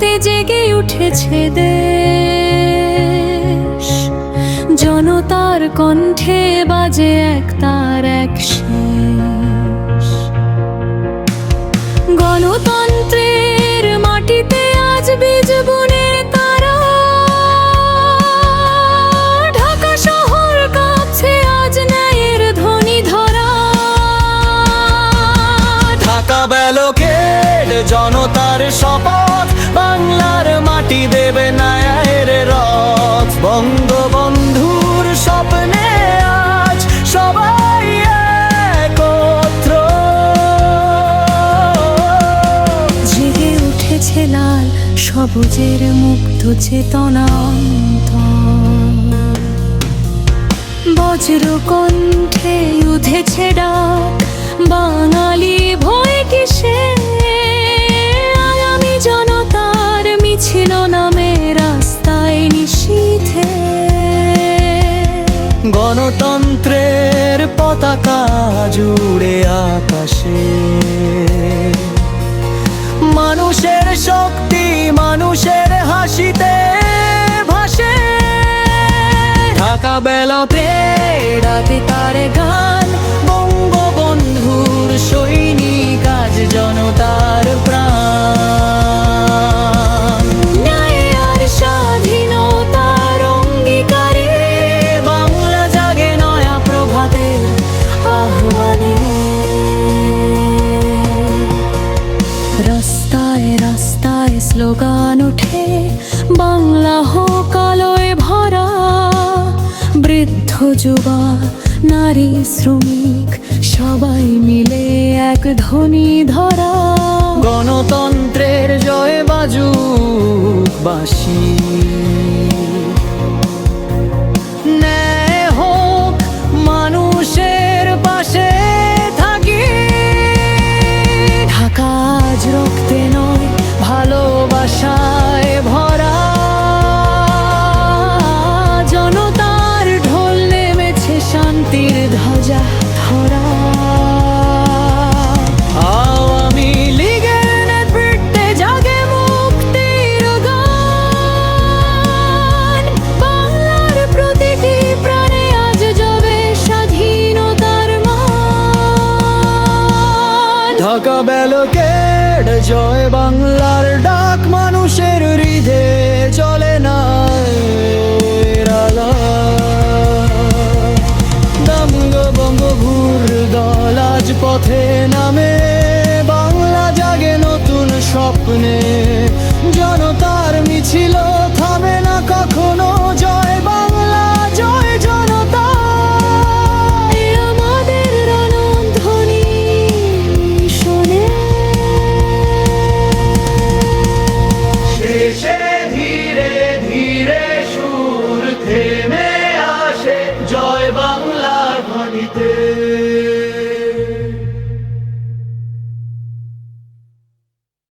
প্রভাতে জেগে উঠেছে দেশ। জনতার কণ্ঠে বাজে এক জনতার শপথ, বাংলার মাটি দেবে নায়ের রথ বঙ্গবন্ধুর স্বপ্নে আজ সবাই একত্র জেগে উঠেছে লাল সবুজের মুক্ত চেতনা। বজ্র কণ্ঠে উঠেছে ডাক বাঙালি পতাকা জুড়ে আকাশে। মানুষের শক্তি মানুষের হাসিতে ভাসে। ঢাকা বেলাতে রাস্তায় রাস্তায় স্লোগান ওঠে, বাংলা হোক আলোয় ভরা। বৃদ্ধ, যুবা, নারী, শ্রমিক, সবাই মিলে এক ধ্বনি ধরা। গণতন্ত্রের জয় বাজুক বাসি ঢাকা ব্যালকের জয় বাংলার ডাক মানুষের হৃদে চলে না। দঙ্গ দল আজ পথে নামে, বাংলা জাগে নতুন স্বপ্নে জনতার মিছিল থামে না কখনো জয়